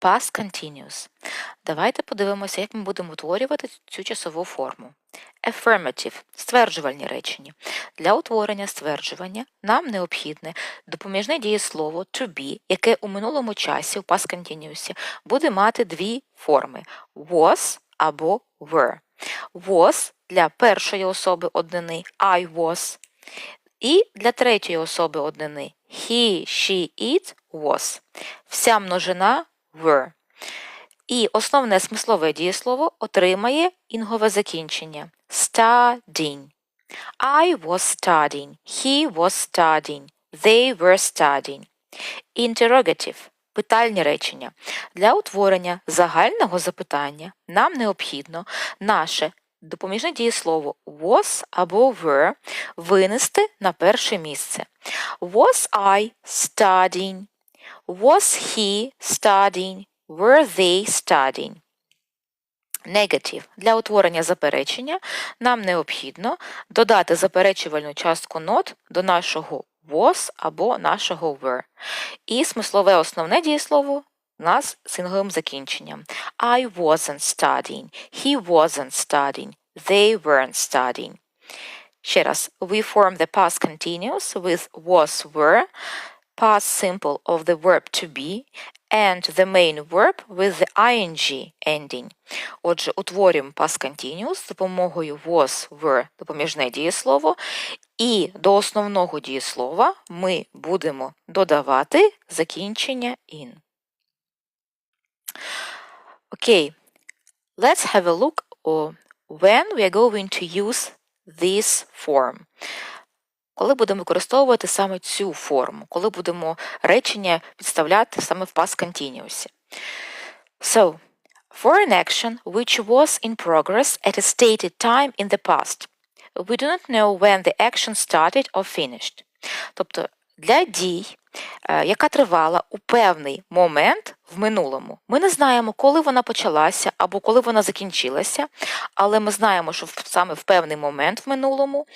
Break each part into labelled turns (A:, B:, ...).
A: Past continuous. Давайте подивимося, як ми будемо утворювати цю часову форму. Affirmative – стверджувальні речення. Для утворення стверджування нам необхідне допоміжне дієслово to be, яке у минулому часі у past continuous буде мати дві форми was або were. Was для першої особи однини I was, і для третьої особи однини he, she, it was. Вся множина were. І основне смислове дієслово отримає інгове закінчення studying. I was studying. He was studying. They were studying. Interrogative – питальні речення. Для утворення загального запитання нам необхідно наше допоміжне дієслово was або were винести на перше місце. Was I studying? Was he studying? Were they studying? Negative. Для утворення заперечення нам необхідно додати заперечувальну частку not до нашого was або нашого were. І смислове основне дієслово у нас з інговим закінченням. I wasn't studying. He wasn't studying. They weren't studying. Ще раз. We form the past continuous with was, were, past simple of the verb to be, and the main verb with the ing ending. Отже, утворюємо past continuous з допомогою was, were, допоміжне дієслово, і до основного дієслова ми будемо додавати закінчення in. Okay, let's have a look uh, when we are going to use this form. Коли будемо використовувати саме цю форму, коли будемо речення підставляти саме в past continuous. So, for an action which was in progress at a stated time in the past, we do not know when the action started or finished. Тобто для дій, е, яка тривала у певний момент в минулому, ми не знаємо, коли вона почалася або коли вона закінчилася, але ми знаємо, що саме в певний момент в минулому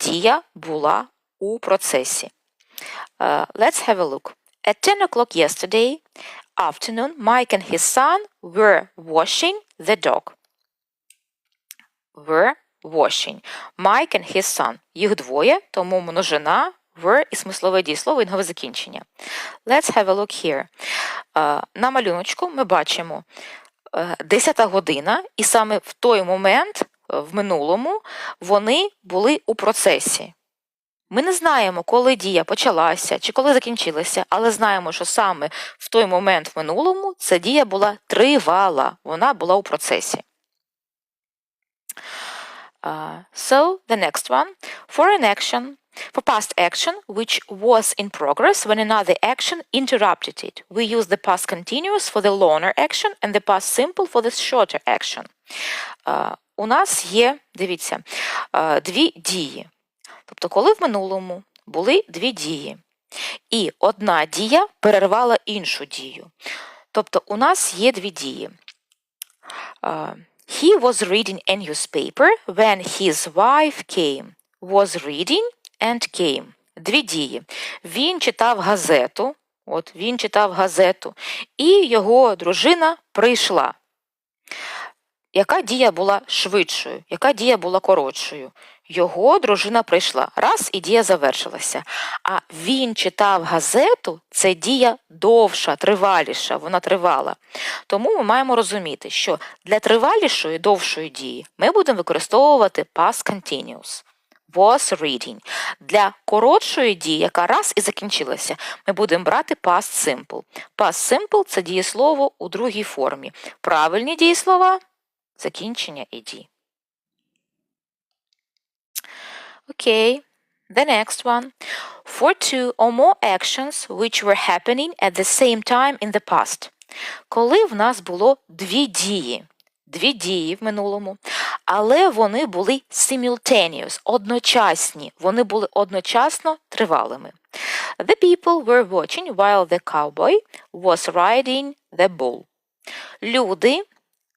A: дія була у процесі. Uh, let's have a look. At 10 o'clock yesterday afternoon, Mike and his son were washing the dog. Were washing. Mike and his son. Їх двоє, тому множина were і смислове дієслово інгове закінчення. Let's have a look here. Uh, на малюночку ми бачимо е, 10 година, і саме в той момент, е, в минулому, вони були у процесі. Ми не знаємо, коли дія почалася чи коли закінчилася, але знаємо, що саме в той момент в минулому ця дія була тривала, вона була у процесі. Uh, so, the next one. For an action, for past action which was in progress when another action interrupted it, we use the past continuous for the longer action and the past simple for the shorter action. Uh, у нас є, дивіться, uh, дві дії. Тобто, коли в минулому були дві дії, і одна дія перервала іншу дію. Тобто, у нас є дві дії. Uh, he was reading a newspaper when his wife came. Was reading and came. Дві дії. Він читав газету. От він читав газету, і його дружина прийшла. Яка дія була швидшою, яка дія була коротшою? Його дружина прийшла. Раз і дія завершилася. А він читав газету, це дія довша, триваліша, вона тривала. Тому ми маємо розуміти, що для тривалішої, довшої дії ми будемо використовувати past continuous. Was reading. Для коротшої дії, яка раз і закінчилася, ми будемо брати past simple. Past simple – це дієслово у другій формі. Правильні дієслова – закінчення дії. Okay, the next one. For two or more actions which were happening at the same time in the past. Коли в нас було дві дії, дві дії в минулому, але вони були simultaneous, одночасні, вони були одночасно тривалими. The people were watching while the cowboy was riding the bull. Люди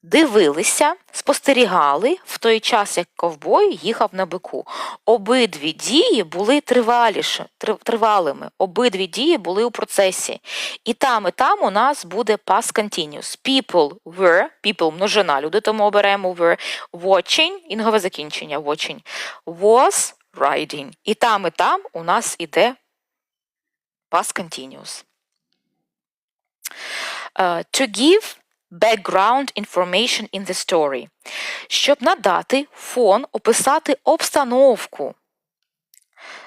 A: дивилися, спостерігали в той час, як ковбой їхав на бику. Обидві дії були триваліше, тривалими, обидві дії були у процесі. І там, і там у нас буде past continuous. People were, people множина, люди, тому оберемо were, watching, інгове закінчення, watching, was riding. І там, і там у нас іде past continuous. Е, to give background information in the story. Щоб надати фон, описати обстановку.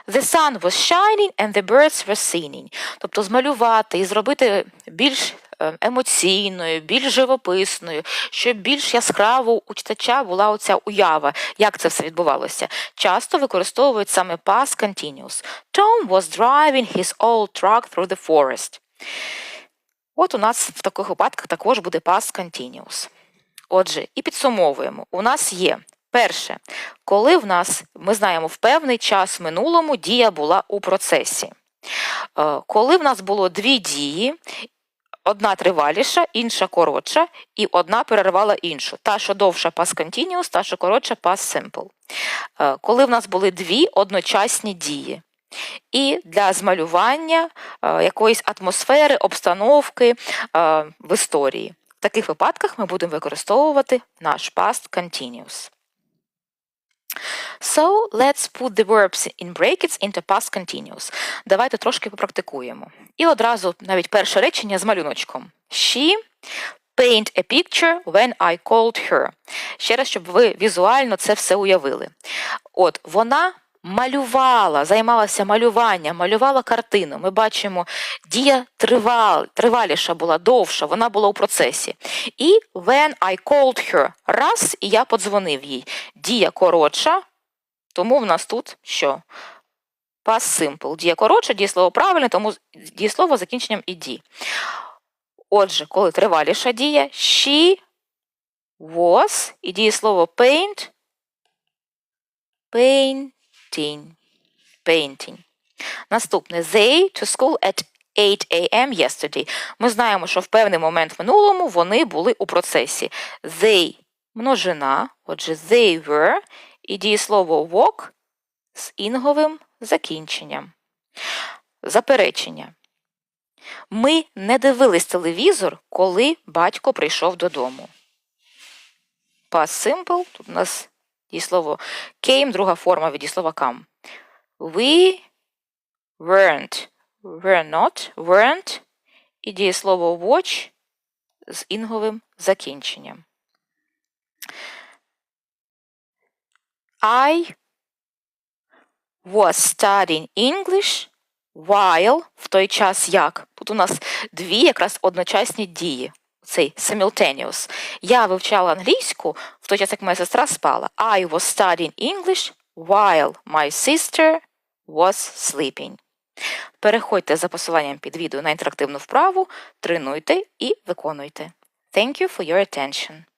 A: The sun was shining and the birds were singing. Тобто змалювати і зробити більш е, емоційною, більш живописною, щоб більш яскраво у читача була оця уява, як це все відбувалося. Часто використовують саме past continuous. Tom was driving his old truck through the forest. От у нас в таких випадках також буде past continuous. Отже, і підсумовуємо. У нас є перше, коли в нас, ми знаємо, в певний час в минулому дія була у процесі. Е, Коли в нас було дві дії, одна триваліша, інша коротша, і одна перервала іншу. Та, що довша past continuous, та, що коротша past simple. Е, Коли в нас були дві одночасні дії. І для змалювання е, якоїсь атмосфери, обстановки е, в історії. В таких випадках ми будемо використовувати наш past continuous. So, let's put the verbs in brackets into past continuous. Давайте трошки попрактикуємо. І одразу навіть перше речення з малюночком. She paint a picture when I called her. Ще раз, щоб ви візуально це все уявили. От, вона малювала, займалася малюванням, малювала картину. Ми бачимо, дія тривал, триваліша була, довша, вона була у процесі. І when I called her, раз, і я подзвонив їй. Дія коротша, тому в нас тут що? Past simple. Дія коротша, дієслово правильне, тому дієслово з закінченням іді. Отже, коли триваліша дія, she was, і дієслово paint, painting, painting. Наступне, they to school at 8 a.m. yesterday. Ми знаємо, що в певний момент в минулому вони були у процесі. They – множина, отже, they were, і дієслово walk з інговим закінченням. Заперечення. Ми не дивились телевізор, коли батько прийшов додому. Past simple, тут у нас дієслово came, друга форма від дієслова come. We weren't, were not, weren't, і дієслово watch з інговим закінченням. I was studying English while в той час як. Тут у нас дві якраз одночасні дії. Цей simultaneous. Я вивчала англійську в той час, як моя сестра спала. I was studying English while my sister was sleeping. Переходьте за посиланням під відео на інтерактивну вправу, тренуйте і виконуйте. Thank you for your attention.